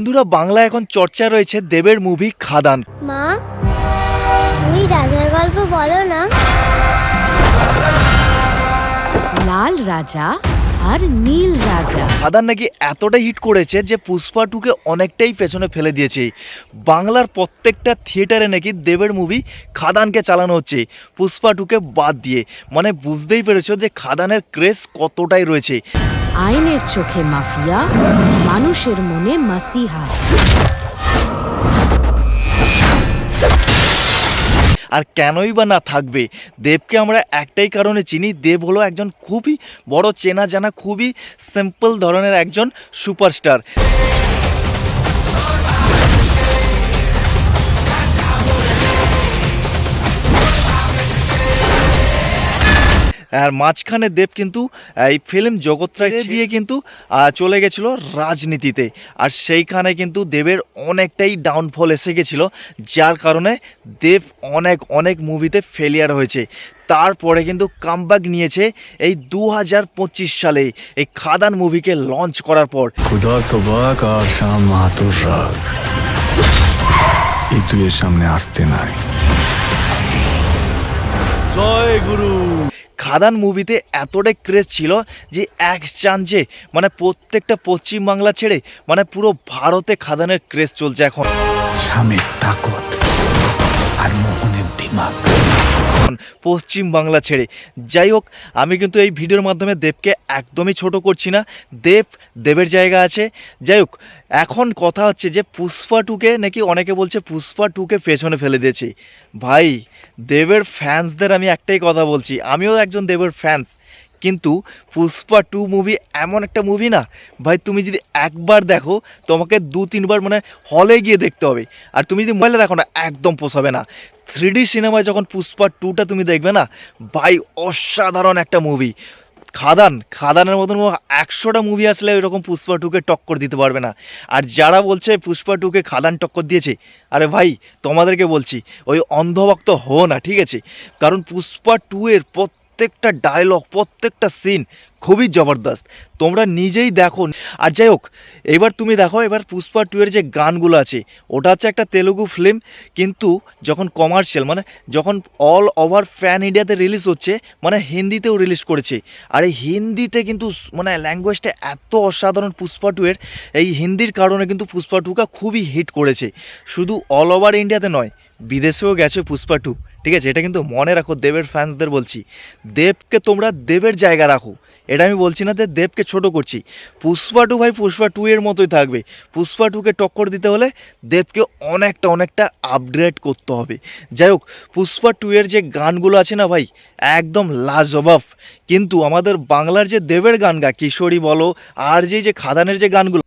বন্ধুরা বাংলা এখন চর্চা রয়েছে দেবের মুভি খাদান। মা তুমি রাজার গল্প বলো না। লাল রাজা আর নীল রাজা। খাদান নাকি এতটা হিট করেছে যে পুষ্পা টুকে অনেকটাই পেছনে ফেলে দিয়েছে। বাংলার প্রত্যেকটা থিয়েটারে নাকি দেবের মুভি খাদানকে চালানো হচ্ছে পুষ্পা টুকে বাদ দিয়ে। মানে বুঝতেই পেরেছ যে খাদানের ক্রেজ কতটাই রয়েছে। আইনের চোখে মাফিয়া, মানুষের মনে মাসিহা। আর কেনই বা না থাকবে? দেবকে আমরা একটাই কারণে চিনি। দেব হলো একজন খুবই বড় চেনা জানা, খুবই সিম্পল ধরনের একজন সুপারস্টার আর মাঝখানে দেব কিন্তু এই ফিল্ম জগৎটা দিয়ে কিন্তু চলে গেছিল রাজনীতিতে। আর সেইখানে কিন্তু দেবের অনেকটাই ডাউনফল এসে গেছিল যার কারণে দেব অনেক অনেক মুভিতে ফেলিয়ার হয়েছে। তারপরে কিন্তু কামব্যাক নিয়েছে এই দু হাজার পঁচিশ সালে এই খাদান মুভিকে লঞ্চ করার পর। সামনে আসতে নাই। জয় গুরু। খাদান মুভিতে এতটাই ক্রেজ ছিল যে এক চান্সে মানে প্রত্যেকটা পশ্চিমবাংলা ছেড়ে মানে পুরো ভারতে খাদানের ক্রেজ চলছে এখন। স্বামীর তাকত আর মোহনের দিমাগ। পশ্চিম বাংলা ছেড়ে। যাই হোক আমি কিন্তু এই ভিডিওর মাধ্যমে দেবকে একদমই ছোট করছি না। দেব দেবের জায়গা আছে। যাই হোক এখন কথা হচ্ছে যে পুষ্পা টুকে নাকি অনেকে বলছে পুষ্পা টুকে পেছনে ফেলে দিয়েছে। ভাই, দেবের ফ্যান্সদের আমি একটাই কথা বলছি, আমিও একজন দেবের ফ্যান্স কিন্তু পুষ্পা টু মুভি এমন একটা মুভি না, ভাই, তুমি যদি একবার দেখো, তোমাকে দু তিনবার মানে হলে গিয়ে দেখতে হবে। আর তুমি যদি মোবাইলে দেখো না, একদম পোষাবে না। থ্রি সিনেমায় যখন পুষ্পা টুটা তুমি দেখবে না, ভাই, অসাধারণ একটা মুভি খাদান, খাদানের মতন একশোটা মুভি আসলে ওইরকম পুষ্পা টুকে টক্কর দিতে পারবে না। আর যারা বলছে পুষ্পা টুকে খাদান টক্কর দিয়েছে, আরে ভাই, তোমাদেরকে বলছি, ওই অন্ধভক্ত হো না, ঠিক আছে? কারণ পুষ্পা টু এর প্রত্যেকটা ডায়লগ প্রত্যেকটা সিন খুবই জবরদস্ত। তোমরা নিজেই দেখো। আর যাই হোক, এবার তুমি দেখো, এবার পুষ্পা টু এর যে গানগুলো আছে, ওটা হচ্ছে একটা তেলুগু ফিল্ম কিন্তু যখন কমার্শিয়াল মানে যখন অল ওভার ফ্যান ইন্ডিয়াতে রিলিজ হচ্ছে মানে হিন্দিতেও রিলিজ করেছে। আর এই হিন্দিতে কিন্তু মানে ল্যাঙ্গুয়েজটা এত অসাধারণ পুষ্পা টু এর, এই হিন্দির কারণে কিন্তু পুষ্পা টুকা খুবই হিট করেছে। শুধু অল ওভার ইন্ডিয়াতে নয়, বিদেশেও গেছে পুষ্পা টু ঠিক আছে? এটা কিন্তু মনে রাখো, দেবের ফ্যান্সদের বলছি। দেবকে তোমরা দেবের জায়গা রাখো। এটা আমি বলছি না যে দেবকে ছোট করছি। পুষ্পা টু ভাই, পুষ্পা টু এর মতোই থাকবে। পুষ্পা টুকে টক্কর দিতে হলে দেবকে অনেকটা অনেকটা আপগ্রেড করতে হবে। যাই হোক, পুষ্পা টু এর যে গানগুলো আছে না ভাই, একদম লাজবাব। কিন্তু আমাদের বাংলার যে দেবের গান গা, কিশোরী বলো, আর যে যে খাদানের যে গানগুলো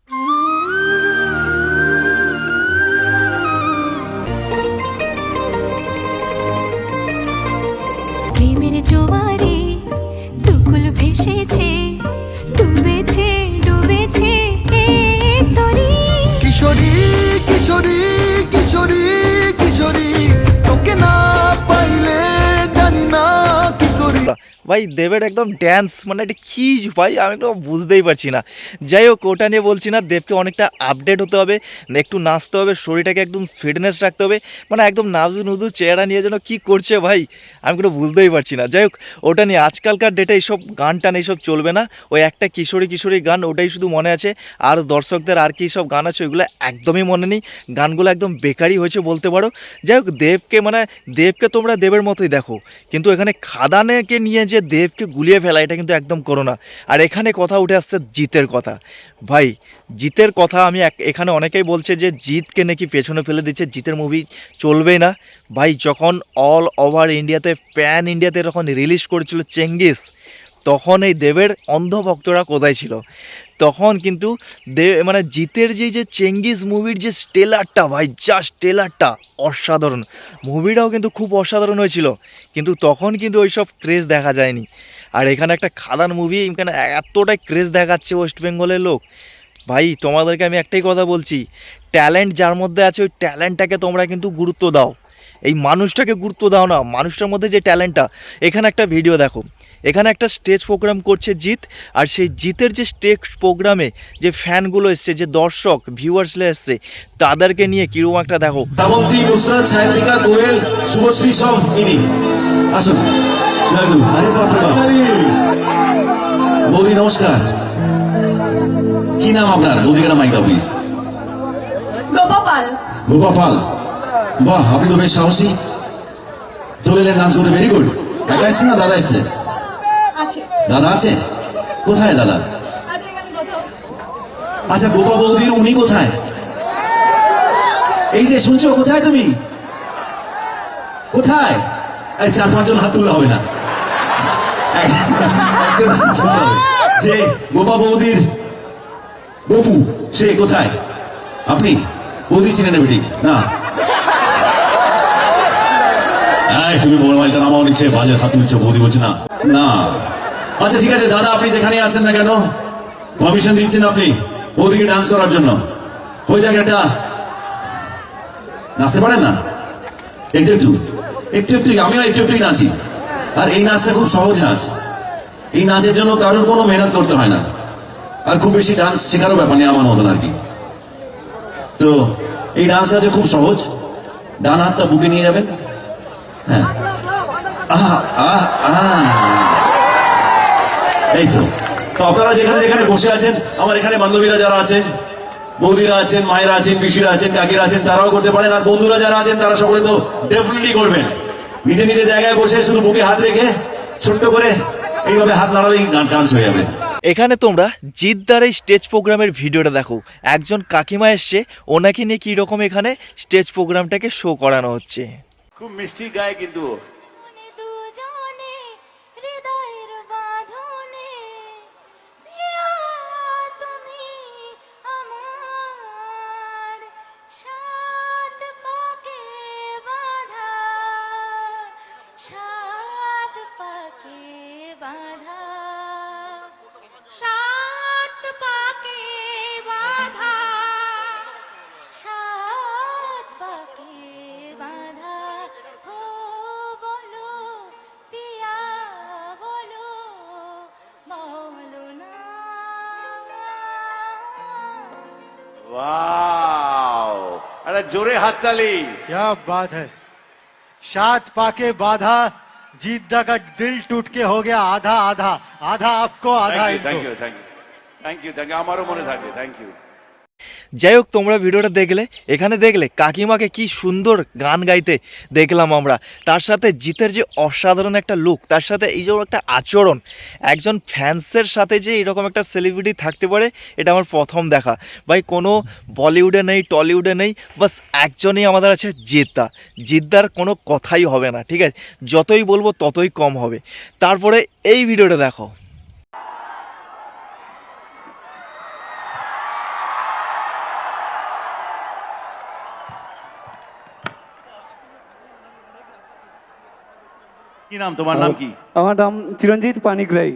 ভাই, দেবের একদম ড্যান্স মানে এটা কী ভাই, আমি একদম বুঝতেই পারছি না। যাই হোক, ওটা নিয়ে বলছি না, দেবকে অনেকটা আপডেট হতে হবে, একটু নাচতে হবে, শরীরটাকে একদম ফিটনেস রাখতে হবে মানে একদম নাজু নুদু চেহারা নিয়ে যেন কী করছে ভাই, আমি কোনো বুঝতেই পারছি না। যাই হোক, ওটা নিয়ে আজকালকার ডেটে এইসব গান টান এইসব চলবে না ওই একটা কিশোরী কিশোরী গান ওটাই শুধু মনে আছে, আর দর্শকদের আর কী সব গান আছে ওইগুলো একদমই মনে নেই, গানগুলো একদম বেকারই হয়েছে বলতে পারো। যাই হোক, দেবকে মানে দেবকে তোমরা দেবের মতোই দেখো, কিন্তু এখানে খাদানেকে নিয়ে যে দেবকে গুলিয়ে ফেলা, এটা কিন্তু একদম করো না আর এখানে কথা উঠে আসছে জিতের কথা। ভাই, জিতের কথা আমি এখানে অনেকেই বলছে যে জিতকে নাকি পেছনে ফেলে দিচ্ছে, জিতের মুভি চলবে না। ভাই, যখন অল ওভার ইন্ডিয়াতে প্যান ইন্ডিয়াতে যখন রিলিজ করেছিল চেঙ্গিস তখন এই দেবের অন্ধভক্তরা কোথায় ছিল? তখন কিন্তু দে মানে জিতের যে যে চেঙ্গিস মুভির যে স্টেলারটা, ভাই জাস্ট স্টেলারটা, অসাধারণ। মুভিটাও কিন্তু খুব অসাধারণ হয়েছিল। কিন্তু তখন কিন্তু ওইসব ক্রেজ দেখা যায়নি। আর এখানে একটা খাদান মুভি, এখানে এতটাই ক্রেজ দেখাচ্ছে ওয়েস্ট বেঙ্গলের লোক। ভাই, তোমাদেরকে আমি একটাই কথা বলছি। ট্যালেন্ট যার মধ্যে আছে, ওই ট্যালেন্টটাকে তোমরা কিন্তু গুরুত্ব দাও। এই মানুষটাকে গুরুত্ব দাও না মানুষটার মধ্যে যে ট্যালেন্টটা এখানে একটা ভিডিও দেখো। এখানে একটা স্টেজ প্রোগ্রাম করছে জিৎ আর সেই জিতের যে স্টেজ প্রোগ্রামে যে ফ্যানগুলো এসছে যে দর্শক ভিউয়ার্সরা এসছে তাদেরকে নিয়ে কীরকম একটা দেখো। শুভশ্রী সব ইনি। আসুন। বৌদি নমস্কার। কি নাম আপনার? বৌদিকে নাম মাইকা প্লিজ গোপাল। গোপা পাল বাহ আপনি তো বেশ সাহসী। চলে এলেন ডান্স করতে ভেরি গুড একা এসছে না দাদা এসছে? দাদা আছে? কোথায় দাদা? আচ্ছা গোপা বৌদির উনি কোথায়? এই যে শুনছো কোথায় তুমি? কোথায়? এই চার পাঁচজন হাত তুললে হবে না। যে গোপা বৌদির গপু সে কোথায়? আপনি? বৌদি চিনে নেবে ঠিক। না। এই, তুমি মোবাইলটা নামাও নিচ্ছে বাজে হাত তুলছো বৌদি বলছে না। না। আচ্ছা ঠিক আছে দাদা আপনি যেখানে আছেন না কেন? পারমিশন দিচ্ছেন আপনি বৌদিকে ডান্স করার জন্য। হয়ে ওই জায়গাটা নাচতে পারেন না? একটু একটু। একটু একটু আমিও একটু একটু নাচি। আর এই নাচটা খুব সহজ নাচ। এই নাচের জন্য কারোর কোনো মেহনত করতে হয় না। আর খুব বেশি ডান্স শেখারও ব্যাপার নেই আমার মতন আর কি। তো এই ডান্সটা খুব সহজ। ডান হাতটা বুকে নিয়ে যাবেন। এই তো। তো আপনারা যেখানে যেখানে বসে আছেন, আমার এখানে বান্ধবীরা যারা আছেন, বৌদিরা আছেন, মায়েরা আছেন, পিসিরা আছেন, কাকিরা আছেন, তারাও করতে পারেন। আর বন্ধুরা যারা আছেন, তারা সকলে তো ডেফিনেটলি করবেন। নিজে নিজে জায়গায় বসে শুধু বুকে হাত রেখে, ছোট্ট করে এইভাবে হাত নাড়ালেই ডান্স হয়ে যাবে। এখানে তোমরা জিদ্দার এই স্টেজ প্রোগ্রামের ভিডিওটা দেখো। একজন কাকিমা এসছে, ওনাকে নিয়ে কী রকম এখানে স্টেজ প্রোগ্রামটাকে শো করানো হচ্ছে। খুব মিষ্টি গায় কিন্তু সাত পাকে বাঁধা। আরে জোরে হাততালি क्या बात है सात पाके बाधा जीतदा का दिल टूट के हो गया आधा आधा आधा आपको आधा থ্যাংক ইউ इनको thank you thank you thank you thank you আমারও মনে থাকবে থ্যাংক ইউ যাই হোক তোমরা ভিডিওটা দেখলে, এখানে দেখলে কাকিমাকে কি সুন্দর গান গাইতে দেখলাম আমরা। তার সাথে জিতের যে অসাধারণ একটা লুক তার সাথে এই যে একটা আচরণ, একজন ফ্যান্সের সাথে যে এরকম একটা সেলিব্রিটি থাকতে পারে, এটা আমার প্রথম দেখা। ভাই, কোনো বলিউডে নেই, টলিউডে নেই, বাস একজনই আমাদের আছে জিদ্দা। জিদ্দার কোনো কথাই হবে না, ঠিক আছে? যতই বলব ততই কম হবে। তারপরে এই ভিডিওটা দেখো। কি নাম তোমার নাম কি? আমার নাম চিরঞ্জিত পানিগ্রাহী।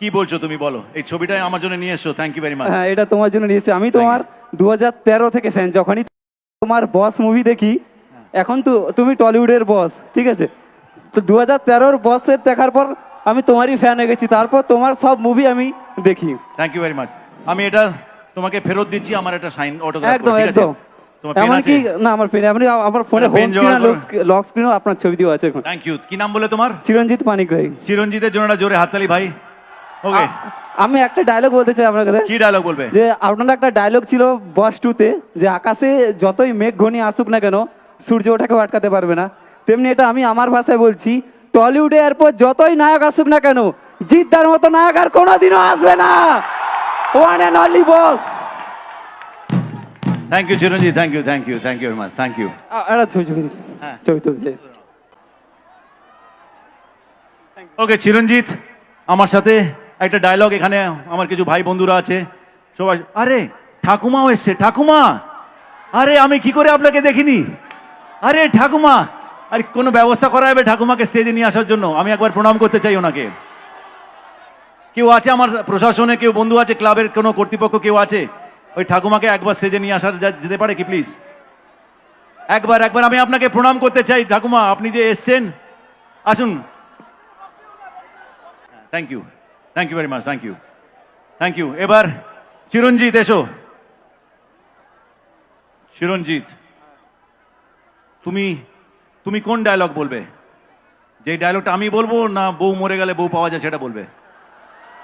কি বলছো তুমি বলো? এই ছবিটাই আমার জন্য নিয়ে এসছো থ্যাংক ইউ ভেরি মাচ হ্যাঁ এটা তোমার জন্য নিয়েছি আমি তোমার দু হাজার তেরো থেকে ফ্যান যখনই তোমার বস মুভি দেখি এখন তো তুমি টলিউডের বস ঠিক আছে? তো দু হাজার তেরোর বসের দেখার পর আমি তোমারই ফ্যান হয়ে গেছি। তারপর তোমার সব মুভি আমি দেখি। থ্যাংক ইউ ভেরি মাচ আমি এটা তোমাকে ফেরত দিচ্ছি আমার একটা সাইন অটোগ্রাফ একদম একদম। তোমার পেন এমনকি না আমার ফোনে আপনি আমার ফোনে হোম স্ক্রিন লক স্ক্রিনও আপনার ছবি দেওয়া আছে এখন। থ্যাংক ইউ কি নাম বলে তোমার? চিরঞ্জিত পানিগ্রাহী। চিরঞ্জিতের জন্য জোরে হাততালি ভাই। ওকে আমি একটা ডায়লগ বলতে চাই আপনার কাছে। কি ডায়লগ বলবে? যে আপনার একটা ডায়লগ ছিল বস টুতে যে আকাশে যতই মেঘ ঘনি আসুক না কেন সূর্য ওটাকেও আটকাতে পারবে না। তেমনি এটা আমি আমার ভাষায় বলছি টলিউডে এরপর যতই নায়ক আসুক না কেন জিদ্দার মতো নায়ক আর কোনোদিনও আসবে না। One and only boss thank you Chiranjeet thank you thank you thank you very much thank you একটা ছবি ছবি। ছবি তুলছে ওকে চিরঞ্জিত আমার সাথে একটা ডায়লগ এখানে আমার কিছু ভাই বন্ধুরা আছে। সবাই আরে ঠাকুমাও এসছে ঠাকুমা! আরে আমি কি করে আপনাকে দেখিনি? আরে ঠাকুমা! আরে কোনো ব্যবস্থা করা যাবে ঠাকুমাকে স্টেজে নিয়ে আসার জন্য? আমি একবার প্রণাম করতে চাই ওনাকে। কেউ আছে আমার প্রশাসনে? কেউ বন্ধু আছে? ক্লাবের কোনো কর্তৃপক্ষ কেউ আছে? ওই ঠাকুমাকে একবার স্টেজে নিয়ে আসার যেতে পারে কি প্লিজ একবার একবার আমি আপনাকে প্রণাম করতে চাই, ঠাকুমা, আপনি যে এসছেন, আসুন। Thank you thank you very much thank you thank you এবার চিরঞ্জিত, এসো। চিরঞ্জিত, তুমি তুমি কোন ডায়লগ বলবে? যে ডায়লগটা আমি বলব না বউ মরে গেলে বউ পাওয়া যায় সেটা বলবে?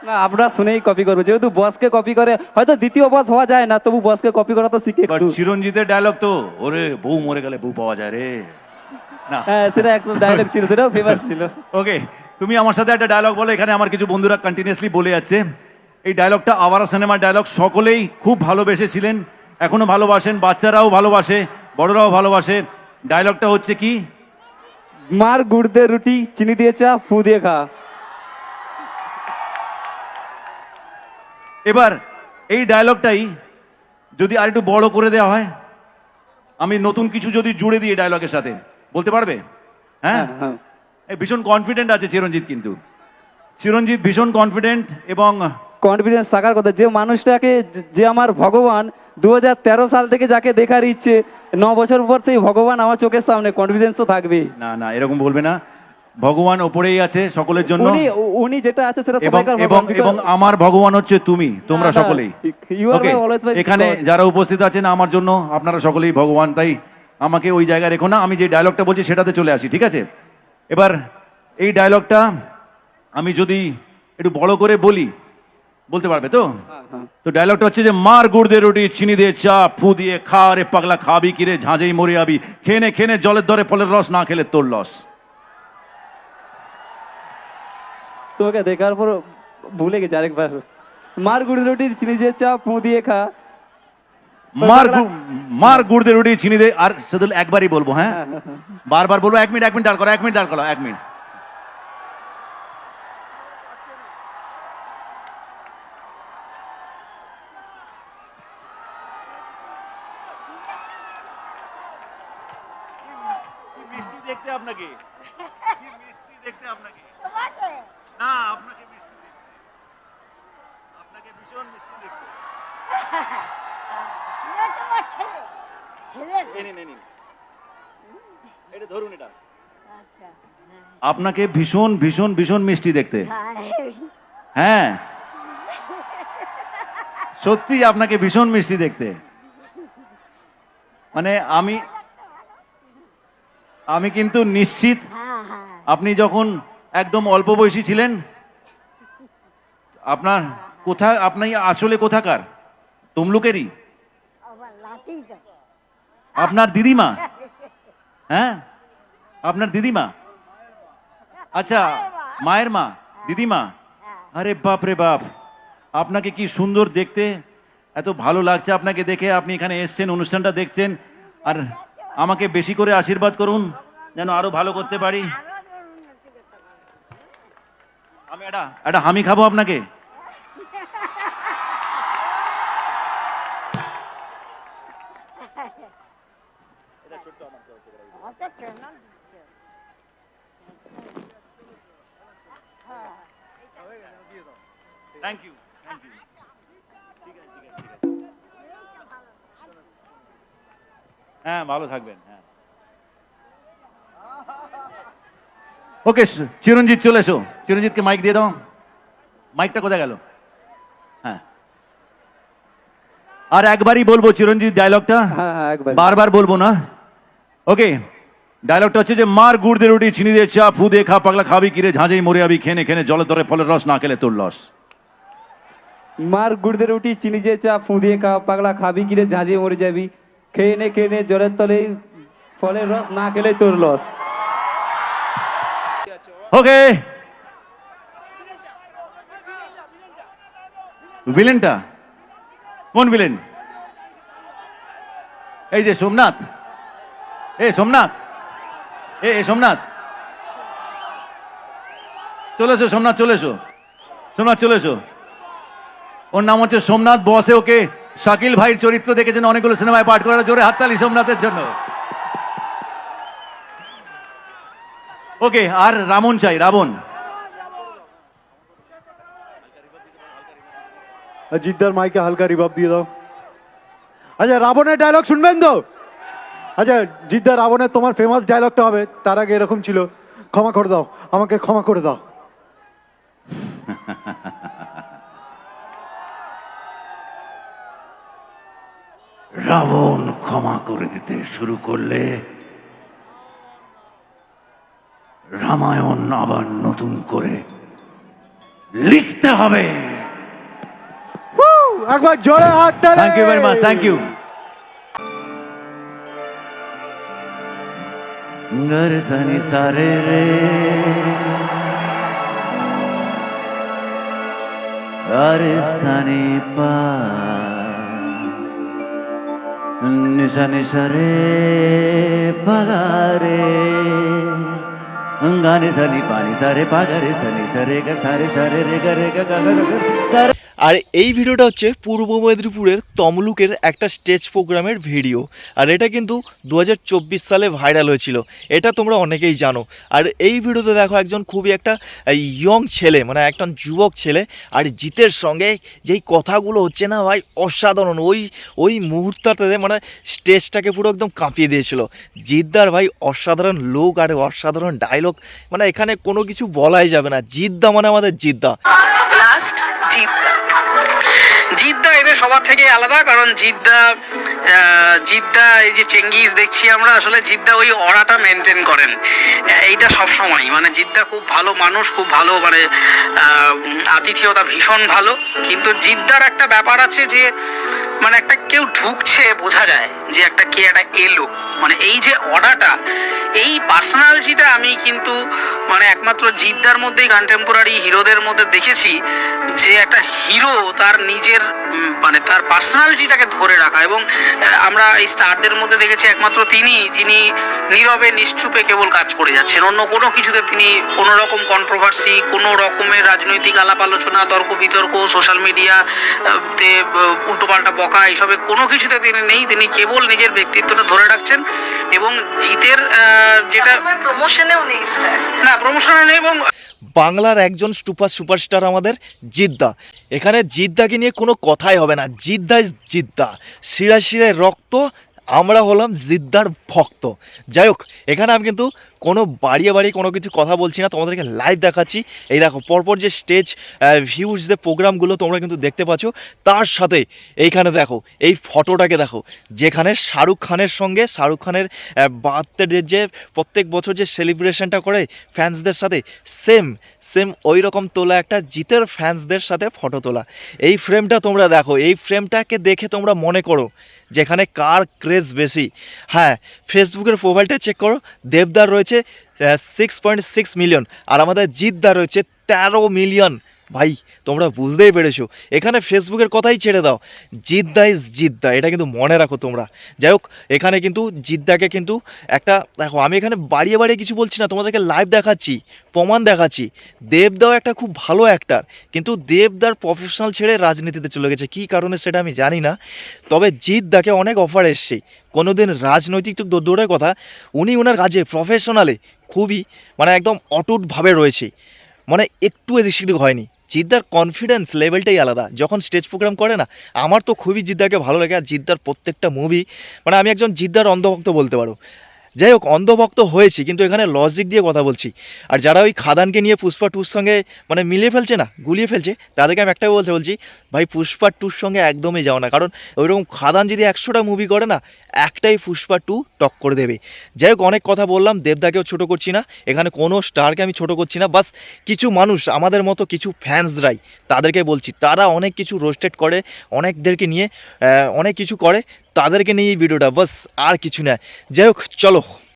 না আমরা শুনেই কপি করব। যেহেতু বসকে কপি করে হয়তো দ্বিতীয় বস হওয়া যায় না তবু বসকে কপি করা তো শিখে বাট চিরঞ্জিতের ডায়লগ তো ওরে বউ মরে গেলে বউ পাওয়া যায় রে। না। হ্যাঁ সেটা একদম ডায়লগ ছিল সেটাও ফেমাস ছিল। ওকে তুমি আমার সাথে একটা ডায়লগ বলো এখানে আমার কিছু বন্ধুরা কন্টিনিউয়াসলি বলে যাচ্ছে। এই ডায়লগটা আওয়ারা সিনেমার ডায়লগ সকলেই খুব ভালোবেসেছিলেন এখনও ভালোবাসেন বাচ্চারাও ভালোবাসে বড়রাও ভালোবাসে। ডায়লগটা হচ্ছে কি? মার গুড় দে রুটি চিনি দিয়ে চা ফু দিয়ে খা। এবার এই ডায়লগটাই যদি আর একটু বড় করে দেওয়া হয় আমি নতুন কিছু যদি জুড়ে দিই ডায়লগের সাথে বলতে পারবে? হ্যাঁ? হ্যাঁ এই ভীষণ কনফিডেন্ট আছে চিরঞ্জিত কিন্তু। চিরঞ্জিত ভীষণ কনফিডেন্ট এবং কনফিডেন্স থাকার কথা যে মানুষটাকে যে- যে আমার ভগবান দু হাজার তেরো সাল থেকে যাকে দেখার ইচ্ছে ন বছর পর সেই ভগবান আমার চোখের সামনে কনফিডেন্স তো থাকবে না না এরকম বলবে না। ভগবান ওপরেই আছে সকলের জন্য। উনি উনি যেটা আছে সেটা এবং সবাইকার এবং এবং আমার ভগবান হচ্ছে তুমি তোমরা সকলেই। এখানে যারা উপস্থিত আছেন আমার জন্য আপনারা সকলেই ভগবান তাই আমাকে ওই জায়গায় রেখো না আমি যে ডায়লগটা বলছি সেটাতে চলে আসি ঠিক আছে? এবার এই ডায়লগটা আমি যদি একটু বড় করে বলি বলতে পারবে তো? তো ডায়লগটা হচ্ছে যে মার গুড় দিয়ে রুটি চিনি দিয়ে চা ফু দিয়ে খা রে পাগলা খাবি কিরে ঝাঁঝেই মরে আবি খেনে খেনে জলের দরে ফলের রস না খেলে তোর লস। তোমাকে দেখার পর ভুলে গেছে আরেকবার। মার গুড়ি রুটি চিনি দিয়ে চা ফু দিয়ে খা। মার মার গুড় দে রুটি চিনি দে আর শুধু একবারই বলব হ্যাঁ? বারবার বলব এক মিনিট এক মিনিট দাঁড় করো এক মিনিট দাঁড় করো এক মিনিট। মিষ্টি দেখতে আপনাকে? কি মিষ্টি দেখতে আপনাকে? না আপনাকে মিষ্টি দেখতে। আপনাকে ভীষণ মিষ্টি দেখতে। এটা ধরুন এটা। আপনাকে ভীষণ ভীষণ ভীষণ মিষ্টি দেখতে। হ্যাঁ। সত্যি আপনাকে ভীষণ মিষ্টি দেখতে। মানে আমি আমি কিন্তু নিশ্চিত আপনি যখন একদম অল্প বয়সী ছিলেন। আপনার কোথা আপনি আসলে কোথাকার? তমলুকেরই? আপনার দিদিমা? হ্যাঁ? আপনার দিদিমা? আচ্ছা মায়ের মা, দিদিমা? আরে বাপ রে বাপ, আপনাকে কি সুন্দর দেখতে, এত ভালো লাগছে আপনাকে দেখে, আপনি এখানে এসছেন, অনুষ্ঠানটা দেখছেন, আর আমাকে বেশি করে আশীর্বাদ করুন, যেন আরও ভালো করতে পারি। একটা হামি খাব আপনাকে থ্যাংক ইউ থ্যাংক ইউ হ্যাঁ ভালো থাকবেন হ্যাঁ ওকে চিরঞ্জিত চলে এসো। চিরঞ্জিতকে মাইক দিয়ে দাও। মাইকটা কোথায় গেল? হ্যাঁ। আর একবারই বলব চিরঞ্জিত ডায়লগটা হ্যাঁ হ্যাঁ বারবার বলব না। ওকে ডায়লগটা হচ্ছে যে মার গুড় দিয়ে রুটি চিনি দিয়ে চা ফু দিয়ে খা পাগলা খাবি কিরে ঝাঁঝেই মরে আবি খেনে খেনে জলের দরে ফলের রস না খেলে তোর লস। মার গুড় দে রুটি চিনি দিয়ে চা ফু দিয়ে খা পাগলা খাবি কিরে ঝাঁঝিয়ে মরে যাবি খেয়ে নে খেয়ে নে জলের তলে ফলের রস না খেলে তোর লস। ওকে ভিলেনটা কোন ভিলেন এই যে সোমনাথ এ সোমনাথ এ সোমনাথ চলে এসো সোমনাথ চলে এসো সোমনাথ চলে এসো ওর নাম হচ্ছে সোমনাথ বসে ওকে শাকিল ভাইয়ের চরিত্র দেখেছেন অনেকগুলো সিনেমায় পাঠ করার জোরে হাততালি সোমনাথের জন্য ওকে আর রামন চাই রাবণ জিদ্দার মাইকে হালকা রিভাব দিয়ে দাও। আচ্ছা রাবণের ডায়লগ শুনবেন তো? আচ্ছা জিদ্দা রাবণের তোমার ফেমাস ডায়লগটা হবে তার আগে এরকম ছিল ক্ষমা করে দাও আমাকে ক্ষমা করে দাও। রাবণ ক্ষমা করে দিতে শুরু করলে রামায়ণ আবার নতুন করে লিখতে হবে। একবার জোরে হাত তালি। Thank you very much thank you গর সনি সারে রে। আরে সনি পা। নিশা নিশা রে পাগারে গানে সনি পানি সারে পাগারে সনি সারে গা সারে সারে রে গা রে গা গা গা গা, সারে আর এই ভিডিওটা হচ্ছে পূর্ব মেদিনীপুরের তমলুকের একটা স্টেজ প্রোগ্রামের ভিডিও। আর এটা কিন্তু দু হাজার চব্বিশ সালে ভাইরাল হয়েছিল। এটা তোমরা অনেকেই জানো। আর এই ভিডিওতে দেখো একজন খুবই একটা ইয়ং ছেলে মানে একজন যুবক ছেলে, আর জিতের সঙ্গে যেই কথাগুলো হচ্ছে না ভাই, অসাধারণ। ওই ওই মুহূর্তটাতে মানে স্টেজটাকে পুরো একদম কাঁপিয়ে দিয়েছিল। জিদ্দার ভাই অসাধারণ লোক আর অসাধারণ ডায়লগ মানে এখানে কোনো কিছু বলাই যাবে না। জিদ্দা মানে আমাদের জিদ্দা জিদ্দা জিদ্দা এদের সবার থেকে আলাদা, কারণ জিদ্দা জিদ্দা, এই যে চেঙ্গিস দেখছি আমরা, আসলে জিদ্দা ওই অরাটা মেনটেন করেন। এইটা সব সময় মানে জিদ্দা খুব ভালো মানুষ, খুব ভালো মানে আতিথেয়তা ভীষণ ভালো। কিন্তু জিদ্দার একটা ব্যাপার আছে যে মানে একটা কেউ ঢুকছে, বোঝা যায় যে একটা কে, একটা এলো। মানে এই যে অর্ডারটা এই পার্সোনালিটিটা আমি কিন্তু মানে একমাত্র জিদ্দার মধ্যেই কন্টেম্পোরারি হিরোদের মধ্যে দেখেছি যে একটা হিরো তার নিজের মানে তার পার্সোনালিটিটাকে ধরে রাখা এবং আমরা এই স্টারদের মধ্যে দেখেছি একমাত্র তিনি যিনি নীরবে নিশ্চুপে কেবল কাজ করে যাচ্ছেন। অন্য কোনো কিছুতে তিনি কোনো রকম কন্ট্রোভার্সি কোনো রকমের রাজনৈতিক আলাপ আলোচনা তর্ক বিতর্ক সোশ্যাল মিডিয়া তে উল্টোপাল্টা বকা এইসবে কোনো কিছুতে তিনি নেই। তিনি কেবল নিজের ব্যক্তিত্বটা ধরে রাখছেন এবং জিতের যেটা প্রমোশনেও নেই না প্রমোশনে নেই এবং বাংলার একজন সুপার সুপারস্টার আমাদের জিদ্দা। এখানে জিদ্দাকে নিয়ে কোনো কথাই হবে না। জিদ্দা ইজ জিদ্দা। শিরায় শিরায় রক্ত আমরা হলাম জিদ্দার ভক্ত। যাই হোক, এখানে আমি কিন্তু কোনো বাড়িয়ে বাড়িয়ে কোনো কিছু কথা বলছি না, তোমাদেরকে লাইভ দেখাচ্ছি। এই দেখো, পরপর যে স্টেজ ভিউজ যে প্রোগ্রামগুলো তোমরা কিন্তু দেখতে পাচ্ছ, তার সাথে এইখানে দেখো, এই ফটোটাকে দেখো, যেখানে শাহরুখ খানের সঙ্গে, শাহরুখ খানের বার্থডে যে প্রত্যেক বছর যে সেলিব্রেশনটা করে ফ্যান্সদের সাথে সেম সেম ওই রকম তোলা একটা জিতের ফ্যান্সদের সাথে ফটো তোলা। এই ফ্রেমটা তোমরা দেখো, এই ফ্রেমটাকে দেখে তোমরা মনে করো যেখানে কার ক্রেজ বেশি। হ্যাঁ ফেসবুকের প্রোফাইলটা চেক করো, দেবদার রয়েছে সিক্স পয়েন্ট সিক্স মিলিয়ন আর আমাদের জিদ্দার রয়েছে তেরো মিলিয়ন ভাই, তোমরা বুঝতেই পেরেছ। এখানে ফেসবুকের কথাই ছেড়ে দাও। জিদ্দা ইজ জিদ্দা, এটা কিন্তু মনে রাখো তোমরা। যাই হোক, এখানে কিন্তু জিদ্দাকে কিন্তু একটা, দেখো, আমি এখানে বাড়িয়ে বাড়িয়ে কিছু বলছি না, তোমাদেরকে লাইভ দেখাচ্ছি, প্রমাণ দেখাচ্ছি। দেবদাও একটা খুব ভালো অ্যাক্টার কিন্তু দেবদার প্রফেশনাল ছেড়ে রাজনীতিতে চলে গেছে। কী কারণে সেটা আমি জানি না, তবে জিদ্দাকে অনেক অফার এসছে। কোনোদিন রাজনৈতিক তো দূরের কথা, উনি ওনার কাজে প্রফেশনালে খুবই মানে একদম অটুটভাবে রয়েছে। মানে একটু এদিক সেদিক হয়নি। জিদ্দার কনফিডেন্স লেভেলটাই আলাদা। যখন স্টেজ প্রোগ্রাম করে না, আমার তো খুবই জিদ্দাকে ভালো লাগে আর জিদ্দার প্রত্যেকটা মুভি মানে আমি একজন জিদ্দার অন্ধভক্ত বলতে পারো। যাই হোক, অন্ধভক্ত হয়েছি, কিন্তু এখানে লজিক দিয়ে কথা বলছি। আর যারা ওই খাদানকে নিয়ে পুষ্পা টুর সঙ্গে মানে মিলিয়ে ফেলছে না, গুলিয়ে ফেলছে, তাদেরকে আমি একটাই বলতে বলছি, ভাই পুষ্পা টুর সঙ্গে একদমই যাও না। কারণ ওইরকম খাদান যদি একশোটা মুভি করে না একটাই পুষ্পা টু টক করে দেবে। যাই হোক, অনেক কথা বললাম, দেবদাকেও ছোট করছি না, এখানে কোনো স্টারকে আমি ছোট করছি না, বাস কিছু মানুষ, আমাদের মতো কিছু ফ্যান্সরাই তাদেরকে বলছি, তারা অনেক কিছু রোস্টেড করে, অনেকদেরকে নিয়ে অনেক কিছু করে, তাদেরকে নিয়ে এই ভিডিওটা বাস আর কিছু না। যাই হোক, চলো।